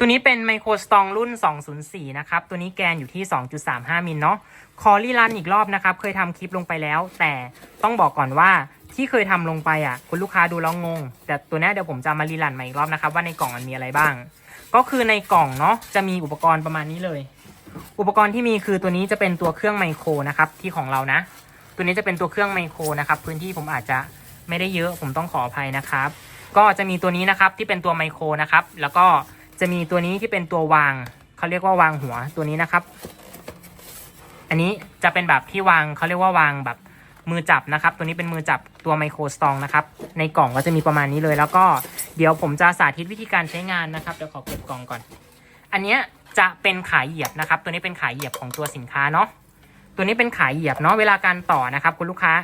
ตัวนี้เป็นไมโครสตองรุ่น 204 นะครับ ตัวนี้แกนอยู่ที่ 2.35 มิลเนาะ คอรีรันอีกรอบนะครับ เคยทำคลิปลงไปแล้ว แต่ต้องบอกก่อนว่าที่เคยทำลงไปอะ คุณลูกค้าดูแล้วงง แต่ตัวนี้เดี๋ยวผมจะมารีรันใหม่อีกรอบนะครับ ว่าในกล่องมันมีอะไรบ้าง ก็คือในกล่องเนาะจะมีอุปกรณ์ประมาณนี้เลย อุปกรณ์ที่มีคือตัวนี้จะเป็นตัวเครื่องไมโครนะครับที่ของเรานะ ตัวนี้จะเป็นตัวเครื่องไมโครนะครับพื้นที่ผมอาจจะไม่ได้เยอะผมต้องขออภัยนะครับ ก็จะมีตัวนี้นะครับที่เป็นตัวไมโครนะครับแล้วก็ จะมีตัวนี้ที่เป็นตัววางเขาเรียกว่าวางหัวตัวนี้นะครับ อันนี้จะเป็นแบบที่วางเขาเรียกว่าวางแบบมือจับนะครับ ตัวนี้เป็นมือจับตัวไมโครสตองนะครับ ในกล่องก็จะมีประมาณนี้เลย แล้วก็เดี๋ยวผมจะสาธิตวิธีการใช้งานนะครับเดี๋ยวขอเก็บกล่องก่อน อันเนี้ยจะเป็นขายเหยียบนะครับ ตัวนี้เป็นขายเหยียบของตัวสินค้าเนาะตัวนี้เป็นขายเหยียบเนาะเวลาการต่อนะครับ คุณลูกค้า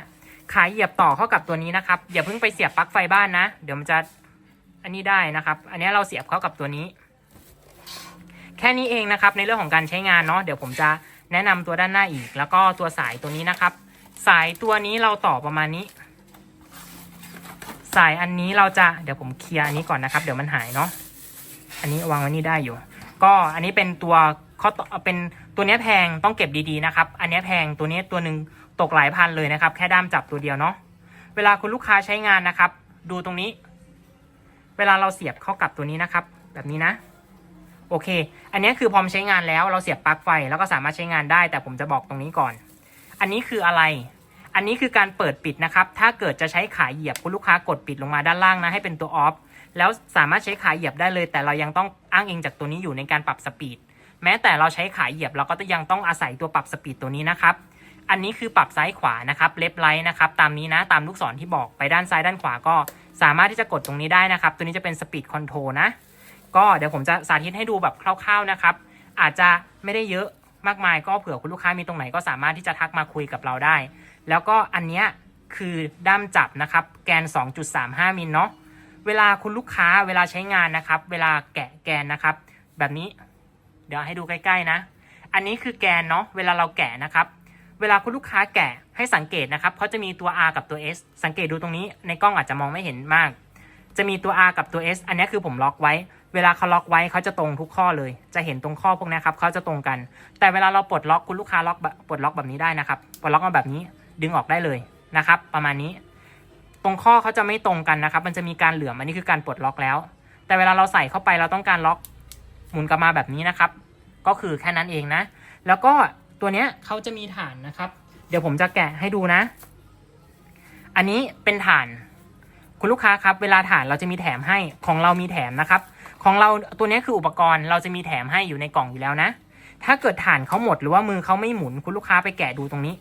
ขายเหยียบต่อเข้ากับตัวนี้นะครับอย่าเพิ่งไปเสียบปลั๊กไฟบ้านนะ เดี๋ยวมันจะอันนี้ได้นะครับ อันนี้เราเสียบเข้ากับตัวนี้ แค่นี้เองนะครับในเรื่องของการใช้งานเนาะเดี๋ยวผมจะแนะนำตัวด้านหน้าอีก แล้วก็ตัวสายตัวนี้นะครับ สายตัวนี้เราต่อประมาณนี้ สายอันนี้เราจะเดี๋ยวผมเคลียร์อันนี้ก่อนนะครับ เดี๋ยวมันหายเนาะอันนี้วางไว้นี่ได้อยู่ ก็อันนี้เป็นตัวข้อเป็นตัวนี้แพงต้องเก็บดีๆนะครับ อันนี้แพงตัวนี้ตัวหนึ่งตกหลายพันเลยนะครับ แค่ด้ามจับตัวเดียวเนาะเวลาคุณลูกค้าใช้งานนะครับ ดูตรงนี้ เวลาเราเสียบเข้ากับตัวนี้นะครับ แบบนี้นะ โอเค อันนี้คือพร้อมใช้งานแล้วเราเสียบปลั๊กไฟแล้วก็สามารถใช้งานได้ แต่ผมจะบอกตรงนี้ก่อน อันนี้คืออะไร อันนี้คือการเปิดปิดนะครับ ถ้าเกิดจะใช้ขาเหยียบคุณลูกค้ากดปิดลงมาด้านล่างนะให้เป็นตัวออฟ แล้วสามารถใช้ขาเหยียบได้เลย แต่เรายังต้องอ้างอิงจากตัวนี้อยู่ในการปรับสปีด แม้แต่เราใช้ขาเหยียบเราก็ยังต้องอาศัยตัวปรับสปีดตัวนี้นะครับ อันนี้คือปรับซ้ายขวานะครับ เลฟไลท์นะครับ ตามนี้นะ ตามลูกศรที่บอกไปด้านซ้ายด้านขวาก็ สามารถที่จะกดตรงนี้ได้นะครับ ตัวนี้จะเป็นสปีดคอนโทรลนะ ก็เดี๋ยวผมจะสาธิตให้ดูแบบคร่าวๆนะครับ อาจจะไม่ได้เยอะมากมายก็เผื่อคุณลูกค้ามีตรงไหนก็สามารถที่จะทักมาคุยกับเราได้ แล้วก็อันเนี้ยคือด้ามจับนะครับ แกน 2.35 มิลเนาะเวลาคุณลูกค้าเวลาใช้งานนะครับ เวลาแกะแกนนะครับ แบบนี้เดี๋ยวให้ดูใกล้ๆนะ อันนี้คือแกนเนาะเวลาเราแกะนะครับ เวลาคุณลูกค้าแกะให้สังเกตนะครับเขาจะมีตัว R กับตัว S สังเกตดูตรงนี้ในกล้องอาจจะมองไม่เห็นมาก จะมีตัว R กับตัว S อันนี้คือผมล็อกไว้ เวลาเขาล็อกไว้เขาจะตรงทุกข้อเลย จะเห็นตรงข้อพวกนี้ครับเขาจะตรงกัน แต่เวลาเราปลดล็อกคุณลูกค้าล็อกปลดล็อกแบบนี้ได้นะครับปลดล็อกมาแบบนี้ดึงออกได้เลยนะครับ ประมาณนี้ ตรงข้อเขาจะไม่ตรงกันนะครับ มันจะมีการเหลื่อมอันนี้คือการปลดล็อกแล้ว แต่เวลาเราใส่เข้าไปเราต้องการล็อกหมุนกลับมาแบบนี้นะครับ ก็คือแค่นั้นเองนะ แล้วก็ตัวเนี้ยเขาจะมีฐานนะครับ เดี๋ยวผมจะแกะให้ดูนะ อันนี้เป็นฐาน คุณลูกค้าครับ เวลาฐานเราจะมีแถมให้ของเรามีแถมนะครับ ของเราตัวนี้คืออุปกรณ์เราจะมีแถมให้อยู่ในกล่องอยู่แล้วนะ ถ้าเกิดฐานเขาหมดหรือว่ามือเขาไม่หมุนคุณลูกค้าไปแกะดูตรงนี้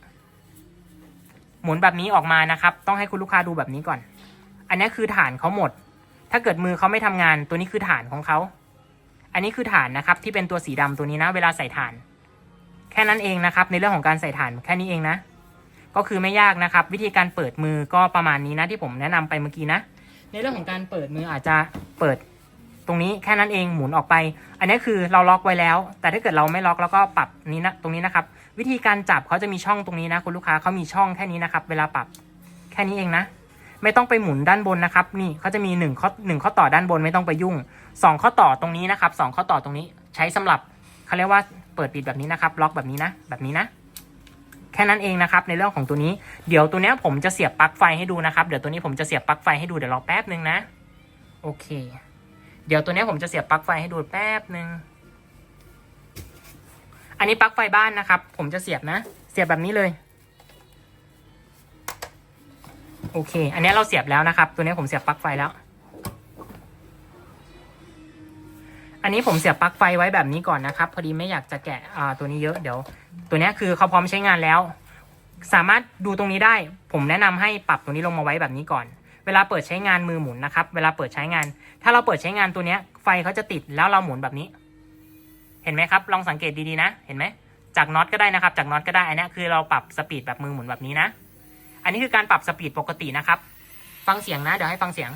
หมุนแบบนี้ออกมานะครับ ต้องให้คุณลูกค้าดูแบบนี้ก่อน อันนี้คือฐานเขาหมด ถ้าเกิดมือเขาไม่ทำงาน ตัวนี้คือฐานของเขา อันนี้คือฐานนะครับ ที่เป็นตัวสีดำตัวนี้นะ เวลาใส่ฐาน แค่นั้นเองนะครับ ในเรื่องของการใส่ฐานแค่นี้เองนะ ก็คือไม่ยากนะครับ วิธีการเปิดมือก็ประมาณนี้นะ ที่ผมแนะนำไปเมื่อกี้นะ ในเรื่องของการเปิดมืออาจจะเปิด ตรงนี้แค่นั้นเองหมุนออกไป อันนี้คือเราล็อกไว้แล้ว แต่ถ้าเกิดเราไม่ล็อกแล้วก็ปรับนี้นะตรงนี้นะครับ วิธีการจับเขาจะมีช่องตรงนี้นะคุณลูกค้าเขามีช่องแค่นี้นะครับ เวลาปรับแค่นี้เองนะ ไม่ต้องไปหมุนด้านบนนะครับ นี่เขาจะมีหนึ่งข้อหนึ่งข้อต่อด้านบนไม่ต้องไปยุ่งสองข้อต่อตรงนี้นะครับสองข้อต่อตรงนี้ใช้สำหรับเขาเรียกว่าเปิดปิดแบบนี้นะครับ ล็อกแบบนี้นะ แบบนี้นะแค่นั้นเองนะครับในเรื่องของตัวนี้เดี๋ยวตัวนี้ผมจะเสียบปลั๊กไฟให้ดูนะครับ เดี๋ยวตัวนี้ผมจะเสียบปลั๊กไฟให้ดูเดี๋ยวรอแป๊บนึงนะ โอเค เดี๋ยวตัวนี้ผมจะเสียบปลั๊กไฟให้ดูแป๊บหนึ่งอันนี้ปลั๊กไฟบ้านนะครับ ผมจะเสียบนะ เสียบแบบนี้เลย โอเค อันนี้เราเสียบแล้วนะครับ ตัวนี้ผมเสียบปลั๊กไฟแล้ว อันนี้ผมเสียบปลั๊กไฟไว้แบบนี้ก่อนนะครับ พอดีไม่อยากจะแกะตัวนี้เยอะเดี๋ยว ตัวนี้คือเขาพร้อมใช้งานแล้ว สามารถดูตรงนี้ได้ ผมแนะนำให้ปรับตรงนี้ลงมาไว้แบบนี้ก่อน เวลาเปิดใช้งานมือหมุนนะครับ เวลาเปิดใช้งาน ถ้าเราเปิดใช้งานตัวเนี้ย ไฟเขาจะติดแล้วเราหมุนแบบนี้ เห็นไหมครับ ลองสังเกตดีๆนะ เห็นไหม จากน็อตก็ได้นะครับ จากน็อตก็ได้ อันนี้คือเราปรับสปีดแบบมือหมุนแบบนี้นะ อันนี้คือการปรับสปีดปกตินะครับ ฟังเสียงนะ เดี๋ยวให้ฟังเสียง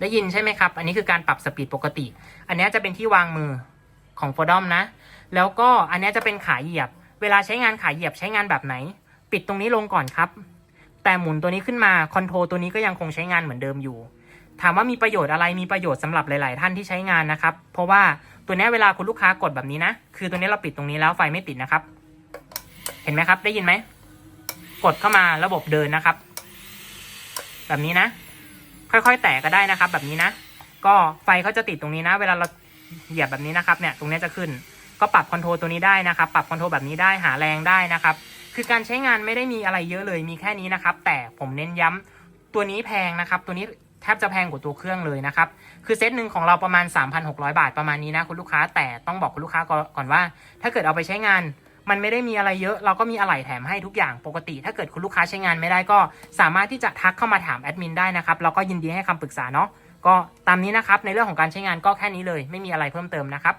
ได้ยินใช่ไหมครับ อันนี้คือการปรับสปีดปกติ อันนี้จะเป็นที่วางมือของโฟดอมนะ แล้วก็อันนี้จะเป็นขาเหยียบ เวลาใช้งานขาเหยียบใช้งานแบบไหน ปิดตรงนี้ลงก่อนครับ แต่หมุนตัวนี้ขึ้นมาคอนโทรลตัวนี้ก็ยังคงใช้งานเหมือนเดิมอยู่ ถามว่ามีประโยชน์อะไรมีประโยชน์สำหรับหลาย ๆ ท่านที่ใช้งานนะครับ เพราะว่าตัวนี้เวลาคุณลูกค้ากดแบบนี้นะ คือตัวนี้เราปิดตรงนี้แล้วไฟไม่ติดนะครับ เห็นไหมครับ ได้ยินไหม กดเข้ามาระบบเดินนะครับ แบบนี้นะ ค่อย ๆ แตะก็ได้นะครับ แบบนี้นะ ก็ไฟเขาจะติดตรงนี้นะ เวลาเราเหยียบแบบนี้นะครับ เนี่ย ตรงนี้จะขึ้น ก็ปรับคอนโทรลตัวนี้ได้นะครับ ปรับคอนโทรลแบบนี้ได้หาแรงได้นะครับ คือการใช้งานไม่ได้มีอะไรเยอะเลยมีแค่นี้นะครับ แต่ผมเน้นย้ำตัวนี้แพงนะครับ ตัวนี้แทบจะแพงกว่าตัวเครื่องเลยนะครับ คือเซตหนึ่งของเราประมาณ 3,600 บาทประมาณนี้นะคุณลูกค้า แต่ต้องบอกคุณลูกค้าก่อนว่า ถ้าเกิดเอาไปใช้งาน มันไม่ได้มีอะไรเยอะ เราก็มีอะไหล่แถมให้ทุกอย่างปกติ ถ้าเกิดคุณลูกค้าใช้งานไม่ได้ก็ สามารถที่จะทักเข้ามาถามแอดมินได้นะครับ เราก็ยินดีให้คำปรึกษาเนาะ ก็ตามนี้นะครับ ในเรื่องของการใช้งานก็แค่นี้เลย ไม่มีอะไรเพิ่มเติมนะครับ